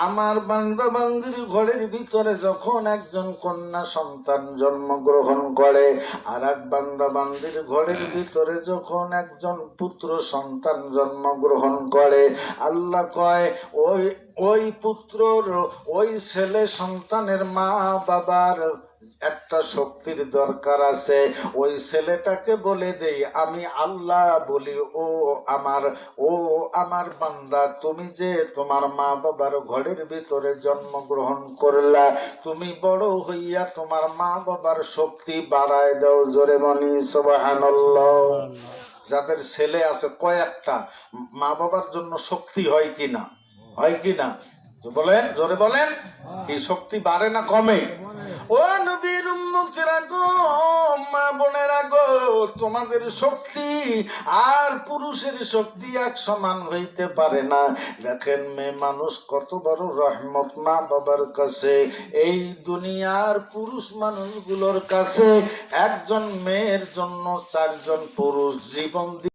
আমার বান্দা বান্দির ঘরের ভিতরে যখন একজন কন্যা সন্তান জন্মগ্রহণ করে আর এক বান্দা বান্দির ঘরের ভিতরে যখন একজন পুত্র সন্তান জন্মগ্রহণ করে আল্লাহ কয় ওই ওই পুত্রর ওই ছেলে সন্তানের মা বাবার একটা শক্তির দরকার আছে। ওই ছেলেটাকে বলে দেই আমি আল্লাহ বলি ও আমার ও আমার বান্দা তুমি যে তোমার মা বাবার ঘরের ভিতরে জন্মগ্রহণ করলা তুমি বড় হইয়া তোমার মা বাবার শক্তি বাড়ায় দাও জোরে মনি সুবহানাল্লাহ। যাদের ছেলে আছে কয়েকটা মা বাবার জন্য শক্তি হয় কি না হয় কি না বলেন জোরে বলেন কি শক্তি বাড়ে না কমে? তোমাদের শক্তি আর পুরুষের শক্তি এক সমান হইতে পারে না। দেখেন মেয়ে মানুষ, কত বড় রহমত মা বাবার কাছে। এই দুনিয়ার পুরুষ মানুষগুলোর কাছে একজন মেয়ের জন্য চারজন পুরুষ জীবন